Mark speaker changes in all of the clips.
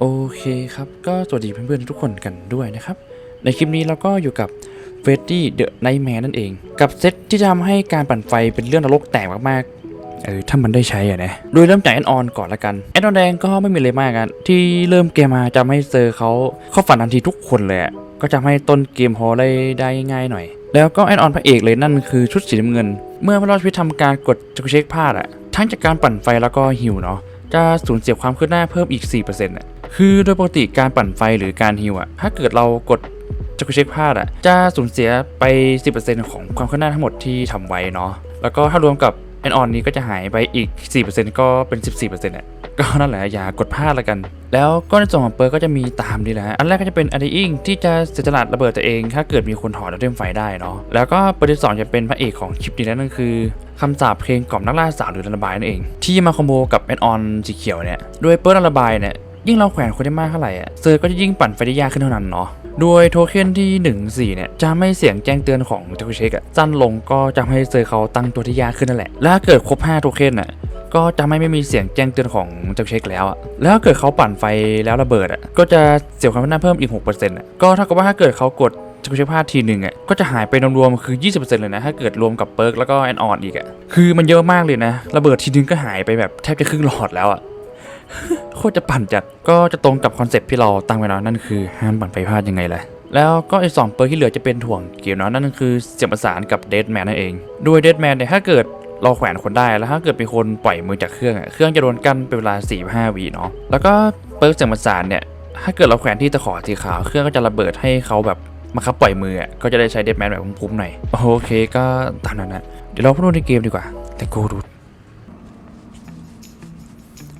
Speaker 1: โอเคครับ ก็สวัสดีเพื่อนๆทุกคนกันด้วยนะครับ ในคลิปนี้เราก็อยู่กับเฟ d ดี้เดอะไนท์แมนนั่นเอง กับเซตที่จะทำให้การปั่นไฟเป็นเรื่องนรกแตกมากๆ เออ ถ้ามันได้ใช้อะนะ โดยเริ่มจากแอนออนก่อนละกัน แอนออนแดงก็ไม่มีอะไรมากอะที่เริ่มเกมมาจะให้เซอเขาเข้าฝันทันทีทุกคนเลยอะก็จะให้ต้นเกมพอได้ได้ง่ายหน่อย แล้วก็แอนออนพระเอกเลยนั่นคือชุดสีน้ำเงิน เมื่อพระรอดชีวิตทำการกดจักรเช็คพลาดอะทั้งจากการปั่นไฟแล้วก็ฮิวเนาะจะสูญเสียความคืบหน้าเพิ่มอีก 4%อะ คือโดยปกติการปั่นไฟหรือการฮิวอะถ้าเกิดเรากดจักรเช็คพลาดอะจะสูญเสียไป 10%ของความคืบหน้าทั้งหมดที่ทำไว้เนาะแล้วก็ถ้ารวมกับแอนออนนี้ก็จะหายไปอีก 4%ก็เป็น 14%อะก็นั่นแหละอย่ากดพลาดละกัน แล้วก็ในส่วนของเปิร์กก็จะมีตามนี้แหละ อันแรกก็จะเป็นอันดิงที่จะเสียสละระเบิดตัวเอง ถ้าเกิดมีคนถอดแล้วเต็มไฟได้เนาะ แล้วก็เปิร์กที่สองจะเป็นพระเอกของคลิปนี้นั่นก็คือคำสาปเพลงกล่อมนักล่าสาวหรือระบายนั่นเอง ที่มาคอมโบกับแอนออนสีเขียวเนี่ย โดยเปิร์ระบายเนี่ย ยิ่งเราแขวนคนได้มากเท่าไหร่อะเซอร์ก็จะยิ่งปั่นไฟได้ยากขึ้นเท่านั้นเนาะโดยโทเค็นที่ 14 เนี่ยจะไม่เสียงแจ้งเตือนของจักรเช็คอะสั้นลงก็จะให้เซอร์เขาตั้งตัวที่ยากขึ้นนั่นแหละ และถ้าเกิดครบ 5 โทเค็นอะก็จะไม่ไม่มีเสียงแจ้งเตือนของจักรเช็คแล้วอะแล้วถ้าเกิดเขาปั่นไฟแล้วระเบิดอะก็จะเสียความคืบหน้าเพิ่มอีก 6%อะก็เท่ากับว่าถ้าเกิดเขากดจักรเช็คพลาดทีหนึ่งอะก็จะหายไปรวมๆคือ 20%เลยนะ ถ้าเกิดรวมกับเปิร์กแล้วก็แอนออนอีกอะคือมันเยอะมากเลยนะ ระเบิดทีนึงก็หายไปแบบแทบจะครึ่งหลอดแล้วอะ โคตรจะปั่นจัดก็จะตรงกับคอนเซปต์ที่เราตั้งไว้แล้วนั่นคือห้ามปั่นไฟพลาดยังไงล่ะแล้วก็ไอีกสองเปอร์ที่เหลือจะเป็นถ่วงเกี่ยวนะนั่นคือเสียงประสานกับเดดแมนนั่นเองโดยเดดแมนเนี่ยถ้าเกิดเราแขวนคนได้แล้วถ้าเกิดเป็นคนปล่อยมือจากเครื่องอะเครื่องจะโดนกั้นเป็นเวลา4ี่ห้าวิเนาะแล้วก็เปิร์เสียงประสานเนี่ยถ้าเกิดเราแขวนที่ตะขอสีขาวเครื่องก็จะระเบิดให้เขาแบบมาคับปล่อยมืออะก็จะได้ใช้เดดแมนแบบคุ้มๆหน่อยโอเคก็ตามนั้นนะเดี๋ยวเราพูดในเกมดีกว่าแต่โกดู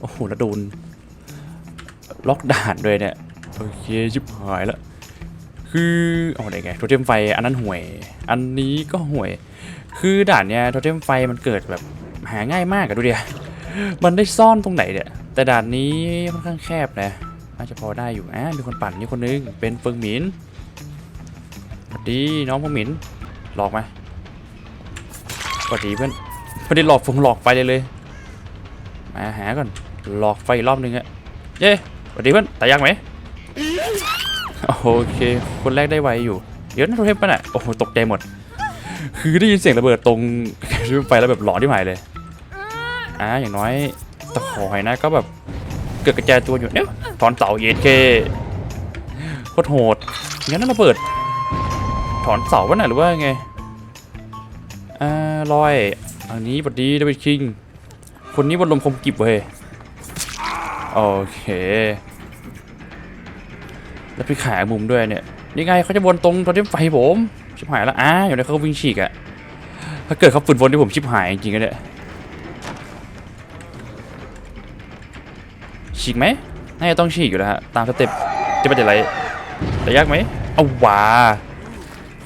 Speaker 1: โอ้โหแล้วโดน ล็อกด่านด้วยเนี่ย โอเคชิบหายแล้ว คือเอาไหนไงโทเทมไฟอันนั้นห่วย อันนี้ก็ห่วย คือด่านเนี้ยโทเทมไฟมันเกิดแบบหาง่ายมากอะดูดียมันได้ซ่อนตรงไหนเนี่ย แต่ด่านนี้ค่อนข้างแคบนะน่าจะพอได้อยู่อะมีคนปั่นนี่คนนึง เป็นเฟิงหมินสวัสดีน้องเฟิงหมิน หลอกไหมสวัสดีเพื่อนพอดีหลอกฟงหลอกไฟเลยเลย มาหาก่อน หลอกไฟรอบนึงอะเย้สวัสดีเพื่อนตายยังไหมโอเค คนแรกได้ไวอยู่ เดี๋ยวนะโทเทมปะน่ะโอ้โหตกใจหมด คือได้ยินเสียงระเบิดตรงรไฟแล้วแบบหลอนที่หมายเลยอ่าอย่างน้อยตะขอหอยนะก็แบบเกิดกระจายตัวอยู่เนี่ยถอนเสาเย็ดเคโคตรโหดงั้นนั่นระเบิด ถอนเสาปะน่ะหรือว่าไงอ่าลอย อันนี้บัดดีดับเบิลคิง คนนี้บนลมคมกิบเว้ย โอเค แล้วพี่ขายมุมด้วยเนี่ยยังไงเขาจะวนตรงโทเทมไฟผมชิบหายแล้วอ่าอยู่ในเขาวิ่งฉีกอะถ้าเกิดเขาฝืนวนที่ผมชิบหายจริงๆก็เนี่ยฉีกไหมน่าจะต้องฉีกอยู่แล้วฮะตามสเต็ปจะเป็นอะไรแต่ยากไหมเอาว้า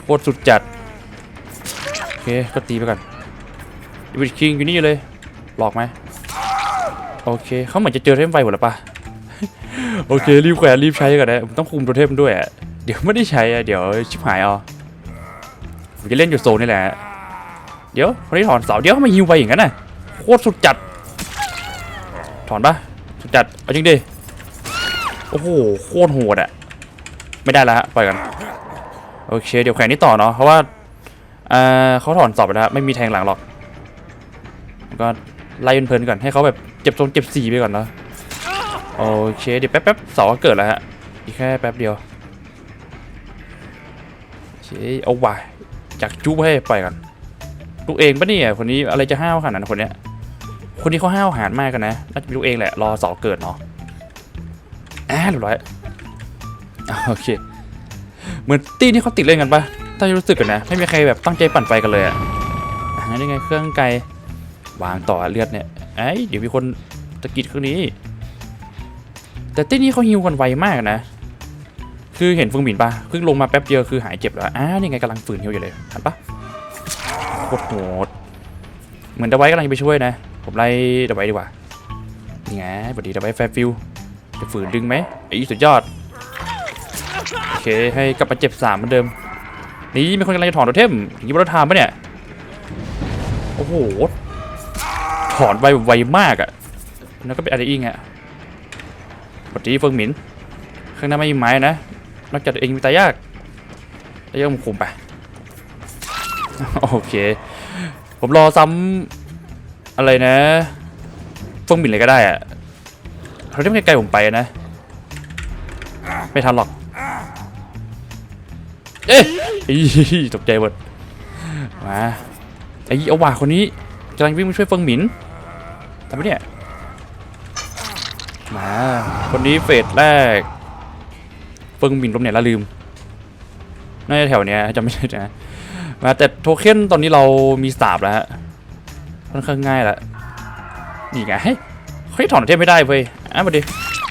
Speaker 1: โคตรสุดจัดโอเคก็ตีไปก่อนดิวิดคิงอยู่นี่เลยหลอกไหม โอเคเขาเหมือนจะเจอเทมไฟหมดแล้วปะโอเครีบแขวนรีบใช้ก่อนนะผมต้องคุมตัวเทมด้วยอะเดี๋ยวไม่ได้ใช้อะเดี๋ยวชิบหายเอาผมจะเล่นอยู่โซนนี่แหละเดี๋ยวคนนี้ถอนเสาเดี๋ยวเขามาฮิวไปอย่างนั้นน่ะโคตรสุดจัด ถอนปะสุดจัดเอาจริงดิโอ้โหโคตรโหดอะไม่ได้แล้วฮะปล่อยกันโอเค เดี๋ยวแขวนนี่ต่อเนาะเพราะว่าเออเขาถอนเสาไปแล้วไม่มีแทงหลังหรอกก็ ไล่เพลินก่อนให้เขาแบบเจ็บทรงเจ็บสีไปก่อนเนาะโอเคเดี๋ยวแป๊บๆเสาก็เกิดแล้วฮะอีกแค่แป๊บเดียวโอเคเอาว่ะจากจุ๊บให้ปล่อยกันลูกเองปะเนี่ยคนนี้อะไรจะห้าวขนาดนั้นคนเนี้ยคนนี้เขาห้าวหาญมากกันนะน่าจะเป็นลูกเองแหละรอเสาเกิดเนาะอ่าเรียบร้อยโอเคเหมือนตีนี่เขาติดเล่นกันปะถ้าจะรู้สึกกันนะไม่มีใครแบบตั้งใจปั่นไฟกันเลยอะนี่ไงเครื่องไกล วางต่อเลือดเนี่ยไอ้ยเดี๋ยวมีคนตะกิดเครื่องนี้ แต่ตี้นี้เขาฮิวกันไวมากนะ คือเห็นฟึงหมินปะเพิ่งลงมาแป๊บเดียวคือหายเจ็บแล้วอ้านี่ไงกำลังฝืนฮิวอยู่เลยทันปะโคตรโหดเหมือนดาไว้กำลังจะไปช่วยนะ ผมไล่ดาไว้ดีกว่านี่ไงปกติดาไว้แฟร์ฟิลจะฝืนดึงไหมไอ้สุดยอดโอเคให้กลับมาเจ็บสามเหมือนเดิม นี่มีคนกำลังจะถอนโทเทมอย่างนี้บรถทามปะเนี่ยโอ้โห ถอนไวไวมากอะ่ะ แล้วก็เป็นอะไรอีกอะปกติเฟิงหมิน ข้างหน้าไม่มีไม้นะ นอกจากตัวเองมีตายากตายากมันคุมไป โอเค ผมรอซ้ำอะไรนะเฟิงหมินเลยก็ได้อะเขาได้ไม่ไกลๆผมไปนะ ไม่ทันหรอก เอ๊ะตกใจหมดมาไอ้เอาว่าคนนี้ กำลังวิ่งมาช่วยเฟิงหมินทำไมเนี่ยมาคนนี้เฟสแรก เฟิงหมินลมเนี่ยละลืมน่าจะแถวเนี้ยจำไม่ได้นะมาแต่โทเค็นตอนนี้เรามีสาบแล้วฮะค่อนข้างง่ายละนี่ไงเฮ้ยถอนเทพไม่ได้เว้ยอะมาดิ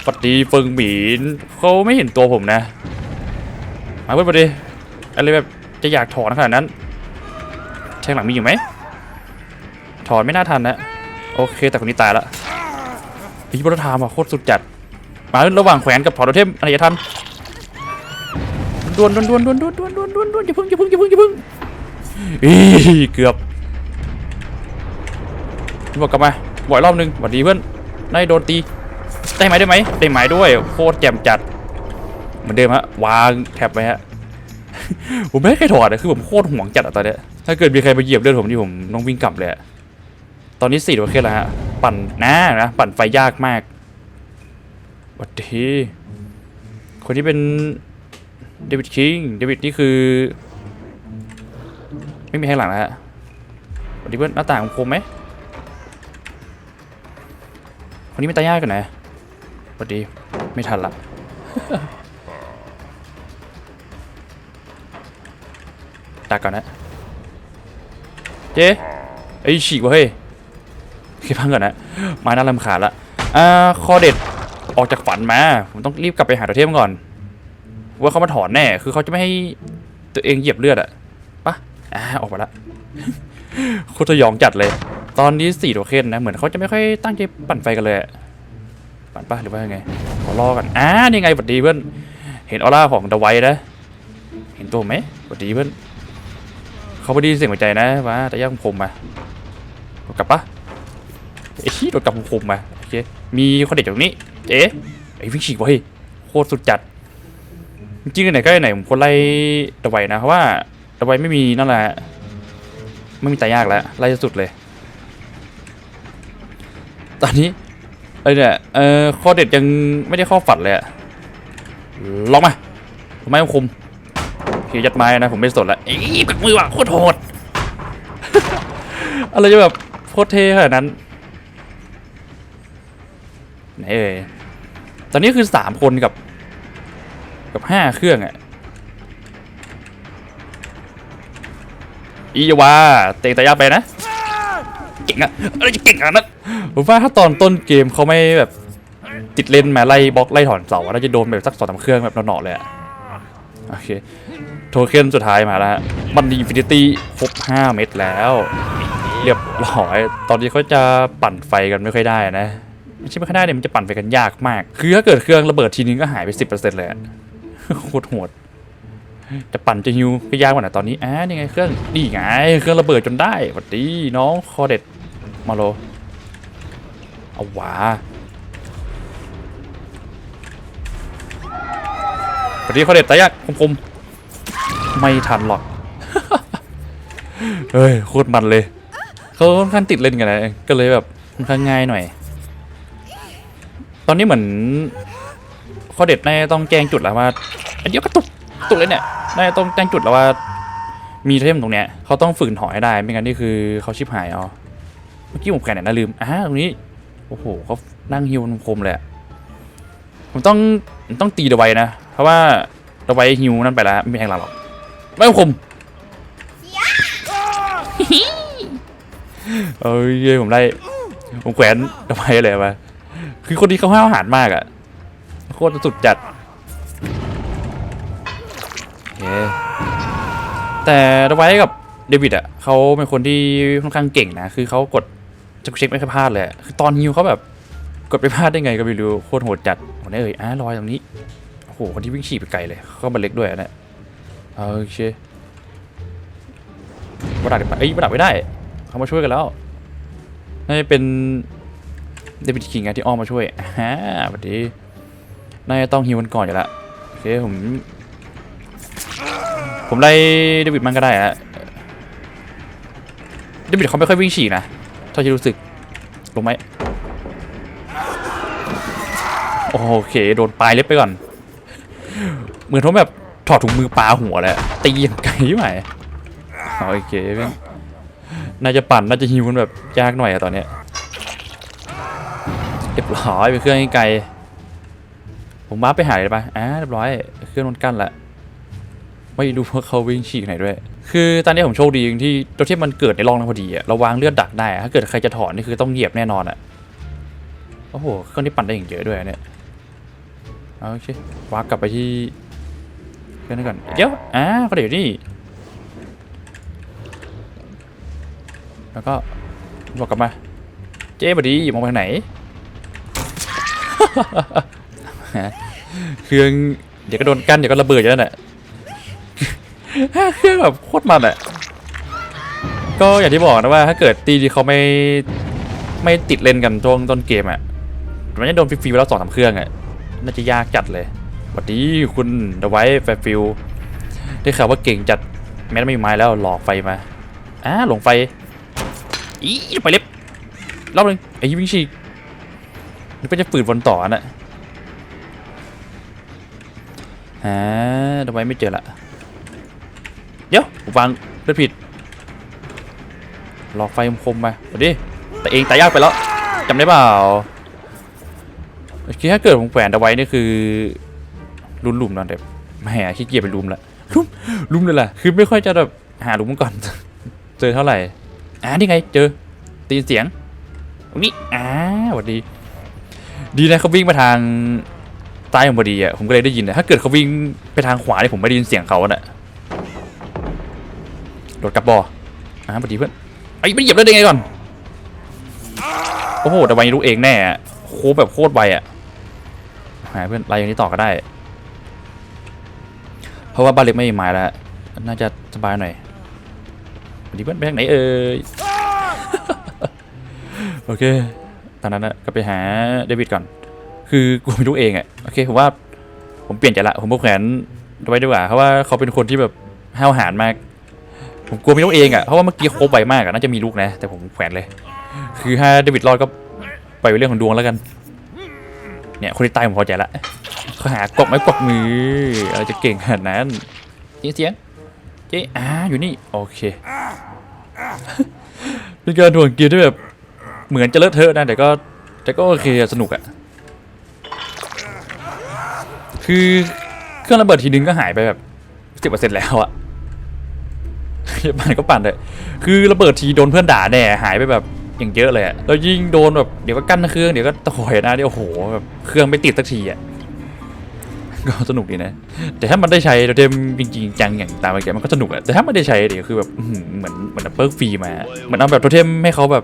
Speaker 1: ปฏิเฟิงหมินเขาไม่เห็นตัวผมนะมาเว้ยมาดิอะไรแบบจะอยากถอนขนาดนั้นแทงหลังมีอยู่ไหม ถอนไม่น่าทันนะ โอเค แต่คนนี้ตายละพี่บรธามอะโคตรสุดจัด มาระหว่างแขวนกับถอนโทเทมอะไรจะทำดวนดวนดวนดวนดวนดวนดวนดวนดวนอย่าพึ่งอย่าพึ่งอย่าพึ่งอย่าพึ่งอีเกือบบอกกลับมาบ่อยรอบนึงหวัดดีเพื่อนนายโดนตีได้ไหมได้ไหมได้ไหมด้วยโคตรแจ่มจัด เหมือนเดิมฮะวางแท็บไปฮะผมไม่ให้ใครถอดอะคือผมโคตรห่วงจัดอะตอนเนี้ยถ้าเกิดมีใครมาเหยียบเลือดผมนี่ผมต้องวิ่งกลับเลยอะ ตอนนี้สี่โอเคแล้วฮะ ปั่นหน้านะ ปั่นไฟยากมากวัดดีคนที่เป็นเดวิดคิง เดวิดนี่คือ ไม่มีข้างหลังนะฮะวัดดีเพื่อนหน้าต่างคมไหมคนนี้ไม่ตายยากกันนะวัดดีไม่ทันละดักก่อนนะ เจ๊ไอ้ฉีกวะเฮ้ย คิดพังก่อนนะมาน่ารำขาญละอ่าคอเด็ดออกจากฝันมา ผมต้องรีบกลับไปหาตัวเทพก่อน ว่าเขามาถอนแน่ คือเขาจะไม่ให้ตัวเองเหยียบเลือดอะปะอ่าออกมาละโคตรสยองจัดเลย ตอนนี้สี่ตัวเคนนะ เหมือนเขาจะไม่ค่อยตั้งใจปั่นไฟกันเลยอะปั่นปะหรือว่ายังไงขอรอกันอ่านี่ไงสวัสดีเพื่อนเห็นออร่าของเดไวท์นะ เห็นตัวไหมสวัสดีเพื่อนเขาไม่ด้ยินเสียงหัวใจนะว่าแต่ย่างคมมากลับปะ ไอ้ชี้โดดกลับคมมาโอเคมีคนเด็กอยู่ตรงนี้เจ๊ไอ้วิ่งฉีกวะเฮ้ยโคตรสุดจัด จริงๆไหนก็ไหนผมคนไล่ตะไวนะเพราะว่าตะไวไม่มีนั่นแหละไม่มีตายากแล้วไล่สุดเลย ตอนนี้เอ้เนี่ยเออข้อเด็ดยังไม่ได้ข้าฝันเลยอะลองมาไม้คมเฮียยัดไม้นะผมไม่สนละเอ้กับมือว่ะโคตรโหดอะไรจะแบบโคตรเท่ขนาดนั้น ไหนเอ่ยตอนนี้คือสามคนกับ กับห้าเครื่องอะอีวาเตะตะยาไปนะ เก่งอะอะไรจะเก่งขนาดนั้นผมว่าถ้าตอนต้นเกมเขาไม่แบบติดเลนมาไล่บล็อกไล่ถอนเสาน่าจะโดนแบบสักสองสามเครื่องแบบหนอๆเลยอะโอเค โทเค็นสุดท้ายมาแล้วมันอินฟินิตี้ครบ5 เม็ดแล้ว เรียบร้อย ตอนนี้เขาจะปั่นไฟกันไม่ค่อยได้นะ ไม่ใช่ไม่ค่อยได้เนี่ยมันจะปั่นไฟกันยากมาก คือถ้าเกิดเครื่องระเบิดทีนึงก็หายไป 10%เลยโคตรโหดจะปั่นจะฮิวก็ยากกว่านะตอนนี้อ่านี่ไงเครื่องนี่ไงเครื่องระเบิดจนได้สวัสดีน้องคอเด็ดมาโลเอาวาสวัสดีคอเด็ดตายากคมๆไม่ทันหรอกเฮ้ยโคตรมันเลยเขาค่อนข้างติดเล่นกันนะก็เลยแบบค่อนข้างง่ายหน่อย ตอนนี้เหมือนข้อเด็ดน่าจะต้องแจ้งจุดแล้วว่าอันเดียวกระตุกกระตุกเลยเนี่ยน่าจะต้องแจ้งจุดแล้วว่า มีเทมตรงเนี้ยเขาต้องฝืนถอยให้ได้ไม่งั้นนี่คือเขาชิบหายเอาเมื่อกี้ผมแขนไหนนะลืมอ่าตรงนี้โอ้โหเขานั่งฮิวคมเลยอะผมต้องผมต้องตีเดอะไว้นะ เพราะว่าเดอะไว้ฮิวนั่นไปแล้วไม่มีแทงหลังหรอกไม่ต้องคมเอ้ยเย้ผมได้ผมแขวนทำไมอะไรมา คือคนนี้เขาห้าวหาญมากอะโคตรสุดจัดโอเคแต่ดไว้กับเดวิดอะเขาเป็นคนที่ค่อนข้างเก่งนะ คือเขากดจะเช็คไม่เคยพลาดเลยคือตอนฮิวเขาแบบกดไปพลาดได้ไงก็ไม่รู้โคตรโหดจัดคนนี้เอ่ยอะลอยตรงนี้โอ้โหคนที่วิ่งฉี่ไปไกลเลยเขาบันเล็กด้วยอะเนี่ยโอเคบัดักไปเอ้ยบัดักไม่ได้เขามาช่วยกันแล้วน่าจะเป็น เดวิดคิงอะที่อ้อมมาช่วยอ่าสวัสดีน่าจะต้องฮิวมันก่อนอยู่ละโอเคผม ผมไล่เดวิดมันก็ได้ฮะเดวิดเขาไม่ค่อยวิ่งฉีกนะเท่าที่รู้สึกลงไหมโอเค โดนปลายเล็บไปก่อน เหมือนเขาแบบถอดถุงมือปลาหัวเลยตีอย่างไกลไหมโอเคเพื่อนน่าจะปั่นน่าจะฮิวมันแบบยากหน่อยอะตอนเนี้ย รียบร้อยไปเครื่องให้ไกล ผมมาไปหาเลยปอ่าเรียบร้อย เครื่องนนกั้นละไม่รู้ว่าเขาวิ่งฉีกไหนด้วย คือตอนนี้ผมโชคดีอย่างที่ตัวที่มันเกิดในร่องนั้นพอดีอะเราวางเลือดดักได้ ถ้าเกิดใครจะถอนนี่คือต้องเหยียบแน่นอนอะโอ้โห เครื่องนี้ปั่นได้อย่างเยอะด้วยเนี่ย เอาโอเควางกลับไปที่เครื่องนั้นก่อน เดี๋ยว อ่าก็เดี๋ยวนี่ แล้วก็บอกกลับมา เจ๊บดีมองไปทางไหน เครื่องเดี๋ยวก็โดนกั้นเดี๋ยวก็ระเบิดอยู่แล้วแหละเครื่องแบบโคตรมันอะก็อย่างที่บอกนะว่าถ้าเกิดตีที่เขาไม่ไม่ติดเลนกันช่วงต้นเกมอะมันจะโดนฟรีๆไปแล้วสองสามเครื่องอะน่าจะยากจัดเลยวัสดีคุณเดไว้แฟร์ฟิลได้ข่าวว่าเก่งจัดแม้ไม่มีไม้แล้วหลอกไฟมาอ่าหลงไฟอีไปเล็บรอบหนึงไอ้วิ่งฉีก นึกว่าจะฝืนวนต่อน่ะฮะเดไว้ไม่เจอละเดี๋ยวผมวางเลือดผิดหลอกไฟคมมาเอาดิแต่เองตายยากไปแล้วจำได้เปล่าโอถ้าเกิดผมแขวนเอาไว้นี่คือลุมลุมนอนเด็บแหมขี้เกียจไปลุมละลุมลุมเลยล่ะคือไม่ค่อยจะแบบหาลุมก่อน เจอเท่าไหร่อ่านี่ไง เจอตีนเสียงตรงนี้อ่าสวัสดี ดีนะเขาวิ่งมาทางใต้ของพอดีอะผมก็เลยได้ยินนะถ้าเกิดเขาวิ่งไปทางขวาเนี่ยผมไม่ได้ยินเสียงเขาน่ะโดดกลับบออ่าพอดีเพื่อนไอ้ไม่เหยียบเลยได้ไงก่อนโอ้โหแต่วันนี้รู้เองแน่อโคแบบโคตรไวอะหาเพื่อนไล่อย่างนี้ต่อก็ได้ เพราะว่าบ้านเล็กไม่มีไม้แล้วน่าจะสบายหน่อยพอดีเพื่อนไปทางไหนเอ่ยโอเค ตอนนั้นนะก็ไปหาเดวิดก่อน คือกูไม่รู้เองอะโอเคผมว่าผมเปลี่ยนใจละผมเอาแขวนไว้ดีกว่าเพราะว่าเขาเป็นคนที่แบบห้าวหาญมาก ผมกลัวมีลูกเองอะเพราะว่าเมื่อกี้โคบไวมากอะน่าจะมีลูกนะ แต่ผมแขวนเลย คือถ้าเดวิดรอดก็ปล่อยเป็นเรื่องของดวงแล้วกัน เนี่ยคนที่ตายผมพอใจละเขาหากบไม้กวักมืออะไรจะเก่งขนาดนั้นเสียงเสียงเจ๊อ่าอยู่นี่โอเคเป็นการถ่วงเกียร์ที่แบบ เหมือนจะเลอะเทอะนะแต่ก็แต่ก็โอเคสนุกอะคือเครื่องระเบิดทีนึงก็หายไปแบบสิบเปอร์เซ็นต์แล้วอะปั่นก็ปั่นเลยคือระเบิดทีโดนเพื่อนด่าแน่หายไปแบบอย่างเยอะเลยอะแล้วยิ่งโดนแบบเดี๋ยวก็กั้นเครื่องเดี๋ยวก็ต่อยนะเดี๋ยวโอ้โหแบบเครื่องไม่ติดสักทีอะก็สนุกดีนะ แต่ถ้ามันได้ใช้เทมจริงจังอย่างตามไปแกมันก็สนุกอะแต่ถ้าไม่ได้ใช้เดี๋ยวคือแบบเหมือนเหมือนเอาเปิร์กฟรีมาเหมือนเอาแบบโทเทมให้เขาแบบ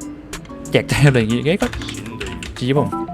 Speaker 1: แจกแจกอะไ